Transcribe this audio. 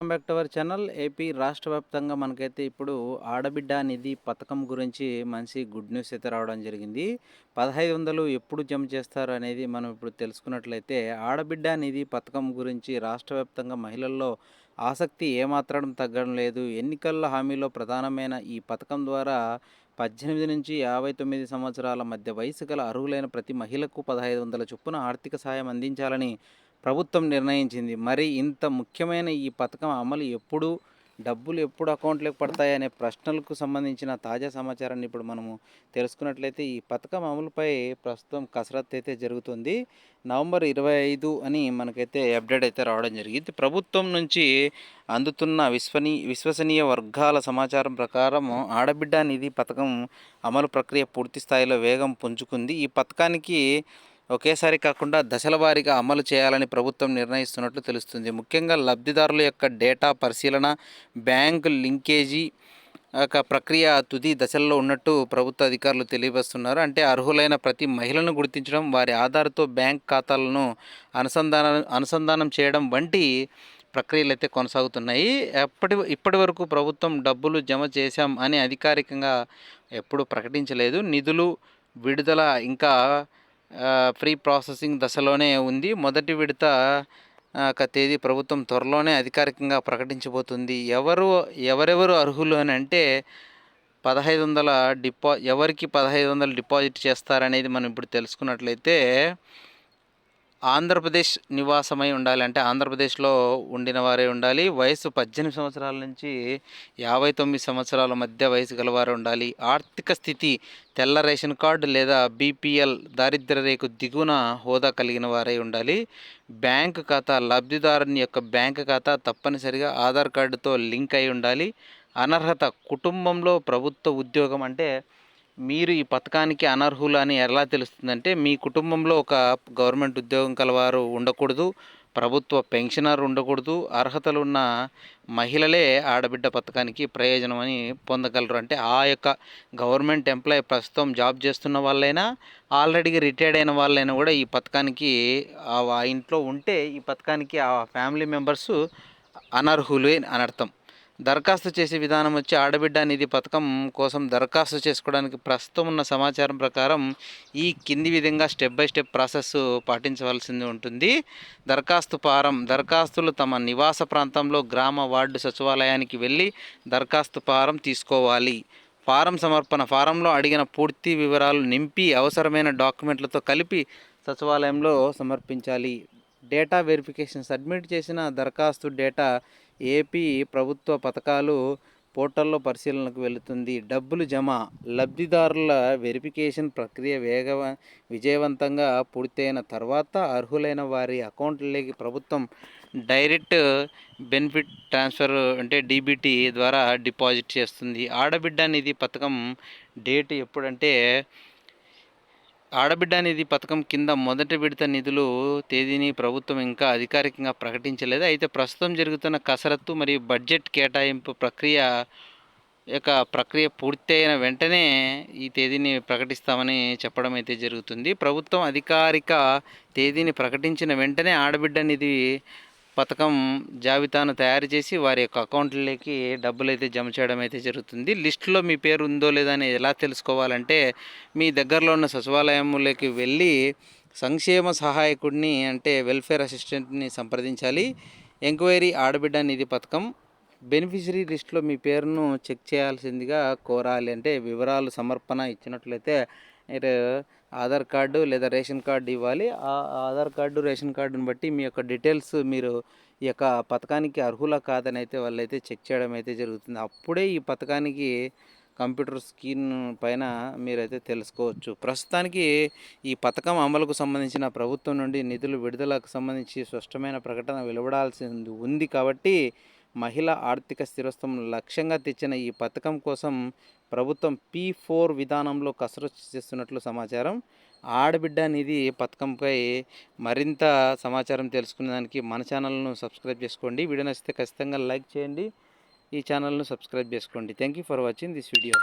Welcome back to our channel AP రాష్ట్ర వ్యాప్తంగా మనకైతే ఇప్పుడు ఆడబిడ్డ నిధి పథకం గురించి మంచి గుడ్ న్యూస్ అయితే రావడం జరిగింది. పదహైదు వందలు ఎప్పుడు జమ చేస్తారు అనేది మనం ఇప్పుడు తెలుసుకున్నట్లయితే ఆడబిడ్డ నిధి పథకం గురించి రాష్ట్ర వ్యాప్తంగా మహిళల్లో ఆసక్తి ఏమాత్రం తగ్గడం లేదు. ఎన్నికల హామీలో ప్రధానమైన ఈ పథకం ద్వారా పద్దెనిమిది నుంచి యాభై తొమ్మిది సంవత్సరాల మధ్య వయసు గల అర్హులైన ప్రతి మహిళకు పదహైదు వందల చొప్పున ఆర్థిక సాయం అందించాలని ప్రభుత్వం నిర్ణయించింది. మరి ఇంత ముఖ్యమైన ఈ పథకం అమలు ఎప్పుడు డబ్బులు ఎప్పుడు అకౌంట్లోకి పడతాయి అనే ప్రశ్నలకు సంబంధించిన తాజా సమాచారాన్ని ఇప్పుడు మనము తెలుసుకున్నట్లయితే ఈ పథకం అమలుపై ప్రస్తుతం కసరత్తు అయితే జరుగుతుంది. నవంబర్ ఇరవై ఐదు అని మనకైతే అప్డేట్ అయితే రావడం జరిగింది. ప్రభుత్వం నుంచి అందుతున్న విశ్వనీ విశ్వసనీయ వర్గాల సమాచారం ప్రకారం ఆడబిడ్డ నిధి పథకం అమలు ప్రక్రియ పూర్తి స్థాయిలో వేగం పుంజుకుంది. ఈ పథకానికి ఒకేసారి కాకుండా దశల వారీగా అమలు చేయాలని ప్రభుత్వం నిర్ణయిస్తున్నట్లు తెలుస్తుంది. ముఖ్యంగా లబ్ధిదారుల యొక్క డేటా పరిశీలన బ్యాంకు లింకేజీ ఒక ప్రక్రియ తుది దశల్లో ఉన్నట్టు ప్రభుత్వ అధికారులు తెలియవస్తున్నారు అంటే అర్హులైన ప్రతి మహిళను గుర్తించడం వారి ఆధార్తో బ్యాంక్ ఖాతాలను అనుసంధానం అనుసంధానం చేయడం వంటి ప్రక్రియలు అయితే కొనసాగుతున్నాయి. ఎప్పటి ఇప్పటి వరకు ప్రభుత్వం డబ్బులు జమ చేశాం అని అధికారికంగా ఎప్పుడూ ప్రకటించలేదు. నిధులు విడుదల ఇంకా ప్రీ ప్రాసెసింగ్ దశలోనే ఉంది. మొదటి విడత తేదీ ప్రభుత్వం త్వరలోనే అధికారికంగా ప్రకటించబోతుంది. ఎవరు ఎవరెవరు అర్హులు అని అంటే పదహైదు వందల డిపా ఎవరికి పదహైదు వందలు డిపాజిట్ చేస్తారనేది మనం ఇప్పుడు తెలుసుకున్నట్లయితే ఆంధ్రప్రదేశ్ నివాసమై ఉండాలి. అంటే ఆంధ్రప్రదేశ్లో ఉండిన వారే ఉండాలి. వయసు పద్దెనిమిది సంవత్సరాల నుంచి యాభై తొమ్మిది సంవత్సరాల మధ్య వయసు గలవారు ఉండాలి. ఆర్థిక స్థితి తెల్ల రేషన్ కార్డు లేదా బీపీఎల్ దారిద్ర్య రేఖ దిగున హోదా కలిగిన వారై ఉండాలి. బ్యాంకు ఖాతా లబ్ధిదారుని యొక్క బ్యాంకు ఖాతా తప్పనిసరిగా ఆధార్ కార్డుతో లింక్ అయి ఉండాలి. అనర్హత కుటుంబంలో ప్రభుత్వ ఉద్యోగం అంటే మీరు ఈ పథకానికి అనర్హులు అని ఎలా తెలుస్తుందంటే మీ కుటుంబంలో ఒక గవర్నమెంట్ ఉద్యోగం కలవారు ఉండకూడదు ప్రభుత్వ పెన్షనర్ ఉండకూడదు అర్హతలు ఉన్న మహిళలే ఆడబిడ్డ పథకానికి ప్రయోజనం అని పొందగలరు. అంటే ఆ యొక్క గవర్నమెంట్ ఎంప్లాయీ ప్రస్తుతం జాబ్ చేస్తున్న వాళ్ళైనా ఆల్రెడీ రిటైర్డ్ అయిన వాళ్ళైనా కూడా ఈ పథకానికి ఆ ఇంట్లో ఉంటే ఈ పథకానికి ఆ ఫ్యామిలీ మెంబర్స్ అనర్హులు అని అర్థం. దరఖాస్తు చేసే విధానం వచ్చి ఆడబిడ్డ నిధి పథకం కోసం దరఖాస్తు చేసుకోవడానికి ప్రస్తుతం ఉన్న సమాచారం ప్రకారం ఈ కింది విధంగా స్టెప్ బై స్టెప్ ప్రాసెస్ పాటించవలసింది ఉంటుంది. దరఖాస్తు ఫారం దరఖాస్తులు తమ నివాస ప్రాంతంలో గ్రామ వార్డు సచివాలయానికి వెళ్ళి దరఖాస్తు ఫారం తీసుకోవాలి. ఫారం సమర్పణ ఫారంలో అడిగిన పూర్తి వివరాలు నింపి అవసరమైన డాక్యుమెంట్లతో కలిపి సచివాలయంలో సమర్పించాలి. డేటా వెరిఫికేషన్ సబ్మిట్ చేసిన దరఖాస్తు డేటా ఏపీ ప్రభుత్వ పథకాలు పోర్టల్లో పరిశీలనకు వెళుతుంది. డబ్బులు జమ లబ్ధిదారుల వెరిఫికేషన్ ప్రక్రియ వేగ విజయవంతంగా పూర్తయిన తర్వాత అర్హులైన వారి అకౌంట్లకి ప్రభుత్వం డైరెక్ట్ బెనిఫిట్ ట్రాన్స్ఫర్ అంటే డీబీటీ ద్వారా డిపాజిట్ చేస్తుంది. ఆడబిడ్డ నిధి పథకం డేట్ ఎప్పుడంటే ఆడబిడ్డ నిధి పథకం కింద మొదటి విడత నిధులు తేదీని ప్రభుత్వం ఇంకా అధికారికంగా ప్రకటించలేదు. అయితే ప్రస్తుతం జరుగుతున్న కసరత్తు మరియు బడ్జెట్ కేటాయింపు ప్రక్రియ యొక్క ప్రక్రియ పూర్తయిన వెంటనే ఈ తేదీని ప్రకటిస్తామని చెప్పడం అయితే జరుగుతుంది. ప్రభుత్వం అధికారిక తేదీని ప్రకటించిన వెంటనే ఆడబిడ్డ నిధి పథకం జాబితాను తయారు చేసి వారి యొక్క అకౌంట్లకి డబ్బులు అయితే జమ చేయడం అయితే జరుగుతుంది. లిస్టులో మీ పేరు ఉందో లేదా అని ఎలా తెలుసుకోవాలంటే మీ దగ్గరలో ఉన్న సచివాలయంలోకి వెళ్ళి సంక్షేమ సహాయకుడిని అంటే వెల్ఫేర్ అసిస్టెంట్ని సంప్రదించాలి. ఎంక్వైరీ ఆడబిడ్డ నిధి పథకం. బెనిఫిషరీ లిస్టులో మీ పేరును చెక్ చేయాల్సిందిగా కోరాలి. అంటే వివరాలు సమర్పణ ఇచ్చినట్లయితే మీరు ఆధార్ కార్డు లేదా రేషన్ కార్డు ఇవ్వాలి. ఆ ఆధార్ కార్డు రేషన్ కార్డుని బట్టి మీ యొక్క డీటెయిల్స్ మీరు ఈ యొక్క పథకానికి అర్హుల కాదని అయితే వాళ్ళైతే చెక్ చేయడం అయితే జరుగుతుంది. అప్పుడే ఈ పథకానికి కంప్యూటర్ స్క్రీన్ పైన మీరైతే తెలుసుకోవచ్చు. ప్రస్తుతానికి ఈ పథకం అమలుకు సంబంధించిన ప్రభుత్వం నుండి నిధులు విడుదలకు సంబంధించి స్పష్టమైన ప్రకటన వెలువడాల్సి ఉంది కాబట్టి మహిళ ఆర్థిక స్థిరత్వం లక్ష్యంగా తెచ్చిన ఈ పథకం కోసం ప్రభుత్వం పీ ఫోర్ విధానంలో కసరత్తు చేస్తున్నట్లు సమాచారం. ఆడబిడ్డ నిధి పథకంపై మరింత సమాచారం తెలుసుకునేదానికి మన ఛానల్ను సబ్స్క్రైబ్ చేసుకోండి. వీడియో నచ్చితే ఖచ్చితంగా లైక్ చేయండి. ఈ ఛానల్ను సబ్స్క్రైబ్ చేసుకోండి. Thank you for watching this video.